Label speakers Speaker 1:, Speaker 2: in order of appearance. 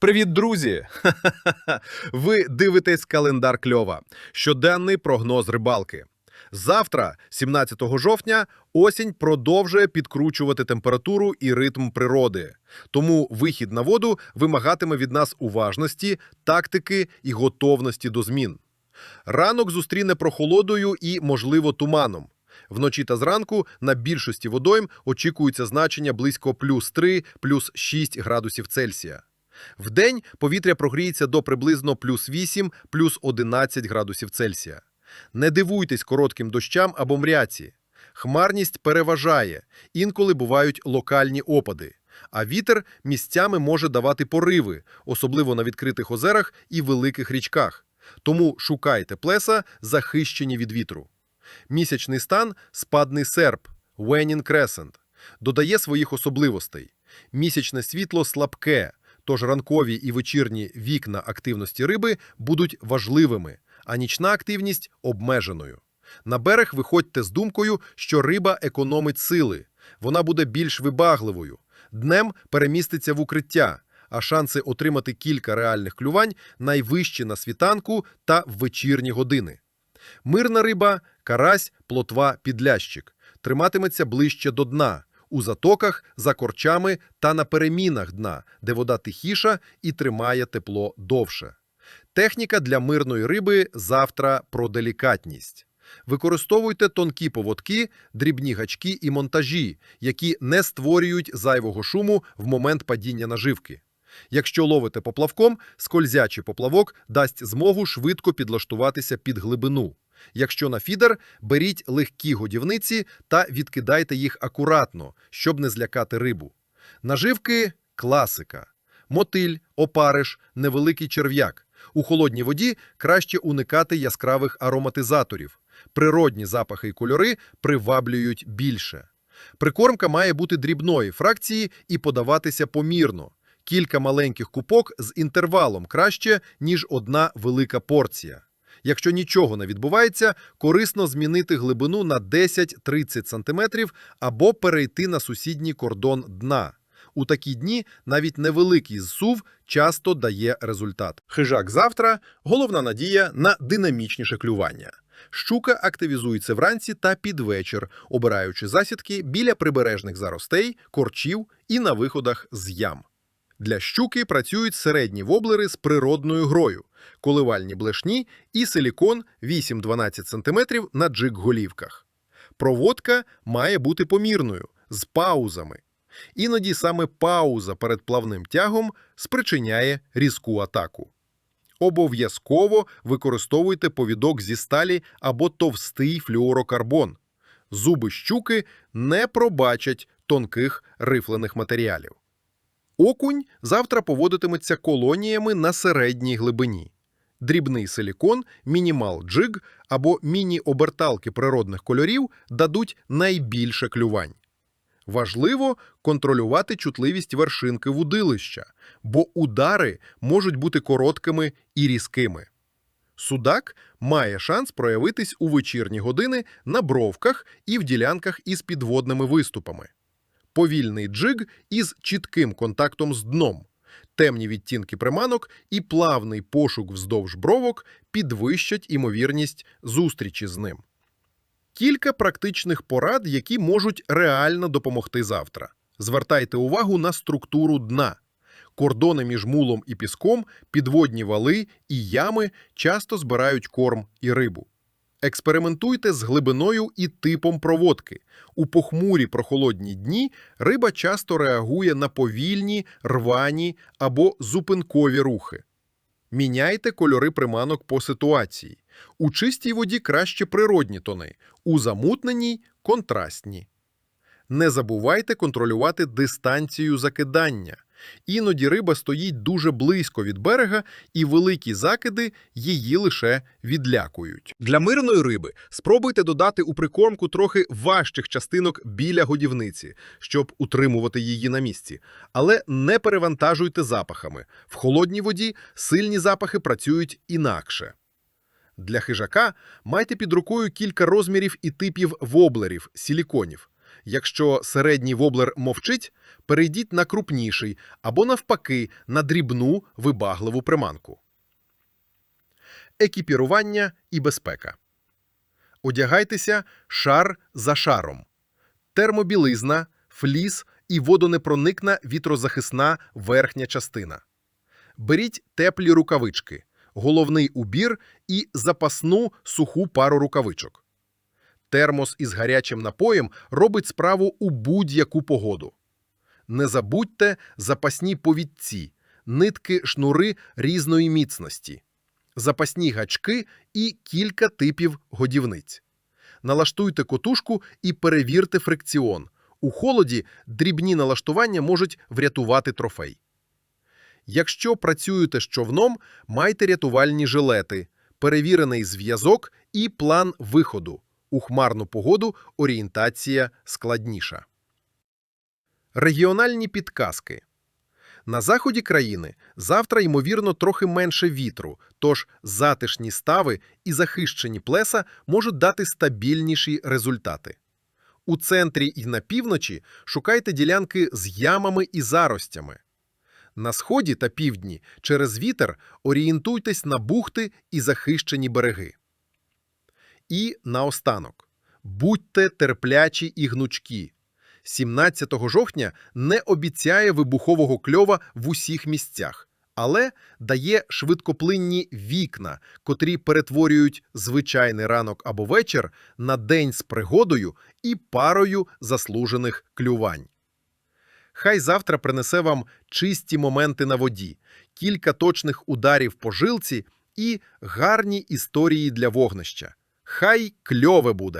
Speaker 1: Привіт, друзі! Ви дивитесь календар кльова. Щоденний прогноз рибалки. Завтра, 17 жовтня, осінь продовжує підкручувати температуру і ритм природи. Тому вихід на воду вимагатиме від нас уважності, тактики і готовності до змін. Ранок зустріне прохолодою і, можливо, туманом. Вночі та зранку на більшості водойм очікується значення близько плюс 3, плюс 6 градусів Цельсія. Вдень повітря прогріється до приблизно плюс 8, плюс 11 градусів Цельсія. Не дивуйтесь коротким дощам або мряці. Хмарність переважає, інколи бувають локальні опади, а вітер місцями може давати пориви, особливо на відкритих озерах і великих річках. Тому шукайте плеса, захищені від вітру. Місячний стан спадний серп, Waning Crescent, додає своїх особливостей. Місячне світло слабке, тож ранкові і вечірні вікна активності риби будуть важливими, а нічна активність обмеженою. На берег виходьте з думкою, що риба економить сили, вона буде більш вибагливою. Днем переміститься в укриття, а шанси отримати кілька реальних клювань найвищі на світанку та в вечірні години. Мирна риба, карась, плотва, підлящик триматиметься ближче до дна, у затоках, за корчами та на перемінах дна, де вода тихіша і тримає тепло довше. Техніка для мирної риби завтра про делікатність. Використовуйте тонкі поводки, дрібні гачки і монтажі, які не створюють зайвого шуму в момент падіння наживки. Якщо ловите поплавком, скользячий поплавок дасть змогу швидко підлаштуватися під глибину. Якщо на фідер, беріть легкі годівниці та відкидайте їх акуратно, щоб не злякати рибу. Наживки класика. Мотиль, опариш, невеликий черв'як. У холодній воді краще уникати яскравих ароматизаторів. Природні запахи і кольори приваблюють більше. Прикормка має бути дрібної фракції і подаватися помірно. Кілька маленьких купок з інтервалом краще, ніж одна велика порція. Якщо нічого не відбувається, корисно змінити глибину на 10-30 см або перейти на сусідній кордон дна. У такі дні навіть невеликий зсув часто дає результат. Хижак завтра головна надія на динамічніше клювання. Щука активізується вранці та під вечір, обираючи засідки біля прибережних заростей, корчів і на виходах з ям. Для щуки працюють середні воблери з природною грою, коливальні блешні і силікон 8-12 см на джик-голівках. Проводка має бути помірною, з паузами. Іноді саме пауза перед плавним тягом спричиняє різку атаку. Обов'язково використовуйте повідок зі сталі або товстий флюорокарбон. Зуби щуки не пробачать тонких рифлених матеріалів. Окунь завтра поводитиметься колоніями на середній глибині. Дрібний силікон, мінімал джиг або міні-оберталки природних кольорів дадуть найбільше клювань. Важливо контролювати чутливість вершинки вудилища, бо удари можуть бути короткими і різкими. Судак має шанс проявитись у вечірні години на бровках і в ділянках із підводними виступами. Повільний джиг із чітким контактом з дном, темні відтінки приманок і плавний пошук вздовж бровок підвищать імовірність зустрічі з ним. Кілька практичних порад, які можуть реально допомогти завтра. Звертайте увагу на структуру дна. Кордони між мулом і піском, підводні вали і ями часто збирають корм і рибу. Експериментуйте з глибиною і типом проводки. У похмурі прохолодні дні риба часто реагує на повільні, рвані або зупинкові рухи. Міняйте кольори приманок по ситуації. У чистій воді краще природні тони, у замутненій контрастні. Не забувайте контролювати дистанцію закидання. Іноді риба стоїть дуже близько від берега, і великі закиди її лише відлякують. Для мирної риби спробуйте додати у прикормку трохи важчих частинок біля годівниці, щоб утримувати її на місці. Але не перевантажуйте запахами. В холодній воді сильні запахи працюють інакше. Для хижака майте під рукою кілька розмірів і типів воблерів, силіконів. Якщо середній воблер мовчить, перейдіть на крупніший або навпаки на дрібну вибагливу приманку. Екіпірування і безпека. Одягайтеся шар за шаром. Термобілизна, фліс і водонепроникна вітрозахисна верхня частина. Беріть теплі рукавички, головний убір і запасну суху пару рукавичок. Термос із гарячим напоєм робить справу у будь-яку погоду. Не забудьте запасні повідці, нитки шнури різної міцності, запасні гачки і кілька типів годівниць. Налаштуйте котушку і перевірте фрикціон. У холоді дрібні налаштування можуть врятувати трофей. Якщо працюєте з човном, майте рятувальні жилети, перевірений зв'язок і план виходу. У хмарну погоду орієнтація складніша. Регіональні підказки. На заході країни завтра, ймовірно, трохи менше вітру, тож затишні стави і захищені плеса можуть дати стабільніші результати. У центрі і на півночі шукайте ділянки з ямами і заростями. На сході та півдні через вітер орієнтуйтесь на бухти і захищені береги. І наостанок. Будьте терплячі і гнучкі. 17 жовтня не обіцяє вибухового кльова в усіх місцях, але дає швидкоплинні вікна, котрі перетворюють звичайний ранок або вечір на день з пригодою і парою заслужених клювань. Хай завтра принесе вам чисті моменти на воді, кілька точних ударів по жилці і гарні історії для вогнища. Хай кльове буде!